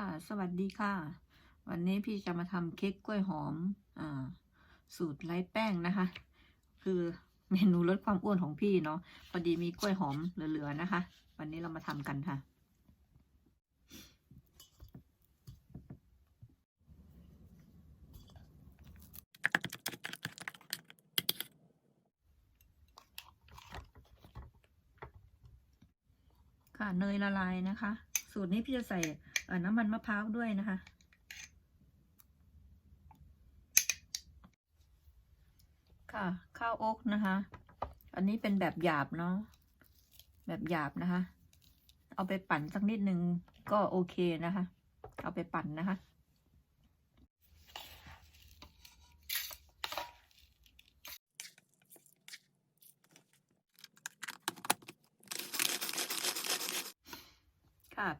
ค่ะ สวัสดีค่ะ วันนี้พี่จะมาทำเค้กกล้วยหอมอ่าสูตรไร้แป้งนะคะ คือเมนูลดความอ้วนของพี่เนาะพอดีมีกล้วยหอมเหลือๆนะคะ วันนี้เรามาทำกันค่ะค่ะเนยละลายนะคะ สูตรนี้พี่จะใส่น้ำมันมะพร้าวด้วยนะคะ ค่ะ ข้าวอกนะคะ อันนี้เป็นแบบหยาบเนาะแบบหยาบนะคะ เอาไปปั่นสักนิดนึงก็โอเคนะคะ เอาไปปั่นนะคะ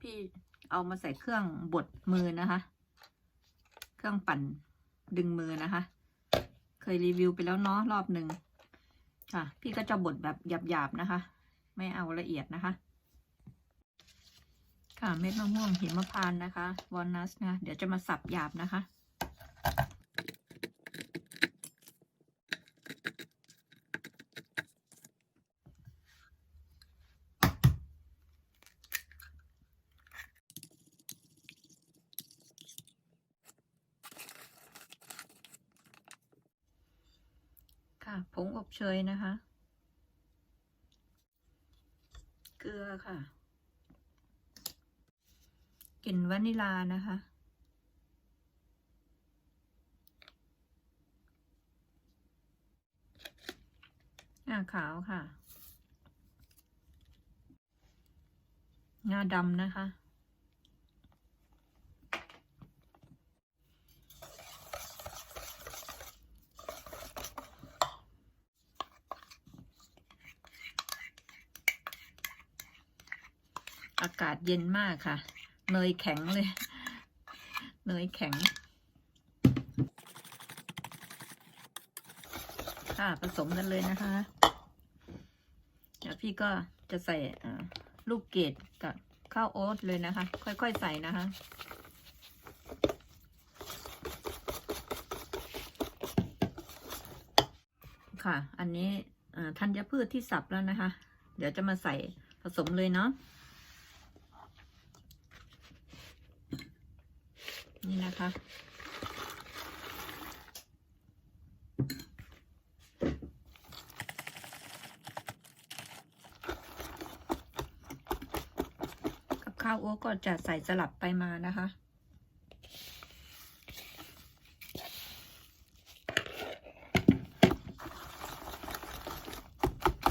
พี่เอามาใส่เครื่องบดมือนะคะ เครื่องปั่นดึงมือนะคะ เคยรีวิวไปแล้วเนาะรอบหนึ่งค่ะ พี่ก็จะบดแบบหยาบๆนะคะ ไม่เอาละเอียดนะคะ ค่ะเม็ดมะม่วงหิมพานต์นะคะวอลนัสนะเดี๋ยวจะมาสับหยาบนะคะ ผงอบเชยนะคะ เกลือค่ะกลิ่นวานิลานะคะ งาขาวค่ะ งาดำนะคะ อากาศเย็นมากค่ะ เนยแข็งเลย เนยแข็ง ค่ะผสมกันเลยนะคะ เดี๋ยวพี่ก็จะใส่ลูกเกดกับข้าวโอ๊ตเลยนะคะ ค่อยๆใส่นะคะค่ะ อันนี้ธัญพืชที่สับแล้วนะคะ เดี๋ยวจะมาใส่ผสมเลยเนาะ นี่นะคะ กับข้าวโอ๊ตก็จะใส่สลับไปมานะคะ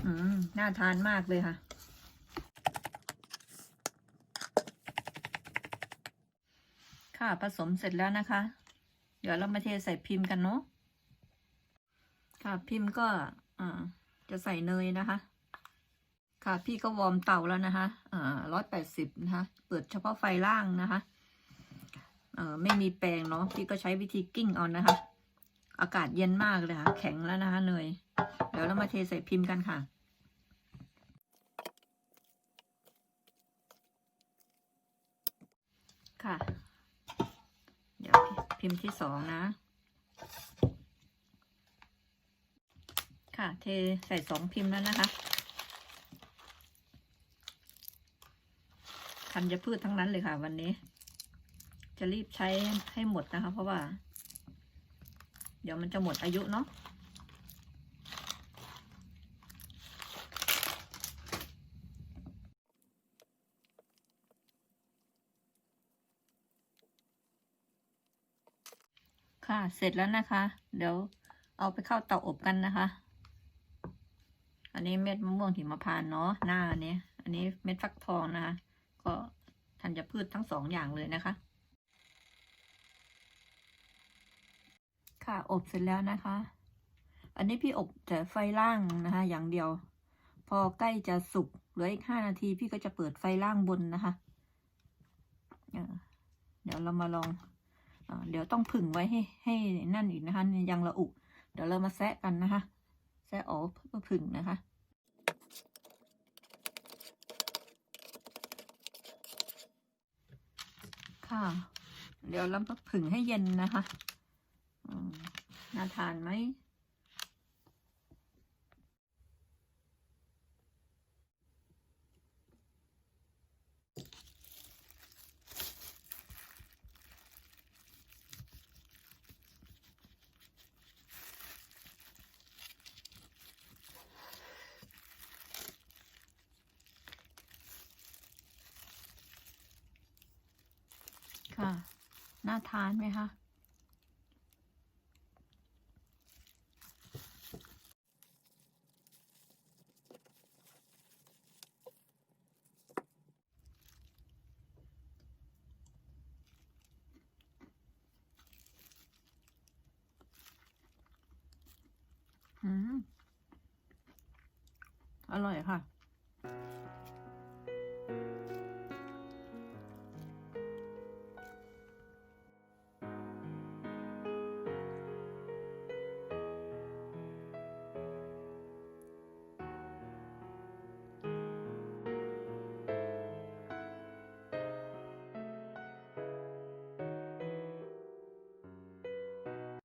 อืมน่าทานมากเลยค่ะ ค่ะ ผสมเสร็จแล้วนะคะ เดี๋ยวเรามาเทใส่พิมพ์กันเนาะค่ะพิมพ์ก็อ่าจะใส่เนยนะคะ ค่ะพี่ก็วอร์มเตาแล้วนะคะอ่าร้อยแปดสิบนะคะ เปิดเฉพาะไฟล่างนะคะเออไม่มีแปรงเนาะพี่ก็ใช้วิธีกิ้งเอานะคะ อากาศเย็นมากเลยค่ะ แข็งแล้วนะคะเนยเดี๋ยวเรามาเทใส่พิมพ์กันค่ะค่ะ พิมพ์ที่สองนะ ค่ะ เทใส่สองพิมพ์แล้วนะคะธัญพืชทั้งนั้นเลยค่ะ วันนี้ จะรีบใช้ให้หมดนะคะ เพราะว่า เดี๋ยวมันจะหมดอายุเนาะ ค่ะ เสร็จแล้วนะคะ เดี๋ยวเอาไปเข้าเตาอบกันนะคะ อันนี้เม็ดมะม่วงหิมพานเนาะหน้าอันนี้อันนี้เม็ดฟักทองนะคะ ก็ธัญพืชทั้งสองอย่างเลยนะคะ ค่ะอบเสร็จแล้วนะคะ อันนี้พี่อบแต่ไฟล่างนะคะ อย่างเดียว พอใกล้จะสุกเหลืออีกห้านาทีพี่ก็จะเปิดไฟล่างบนนะคะ เดี๋ยวเรามาลอง เดี๋ยวต้องผึ่งไว้ให้ให้นั่นอีกนะคะยังระอุ เดี๋ยวเรามาแซะกันนะคะ แซะออกเพื่อผึ่งนะคะค่ะ เดี๋ยวเราผึ่งให้เย็นนะคะน่าทานไหม ค่ะ น่าทานไหมคะ อืม อร่อยค่ะ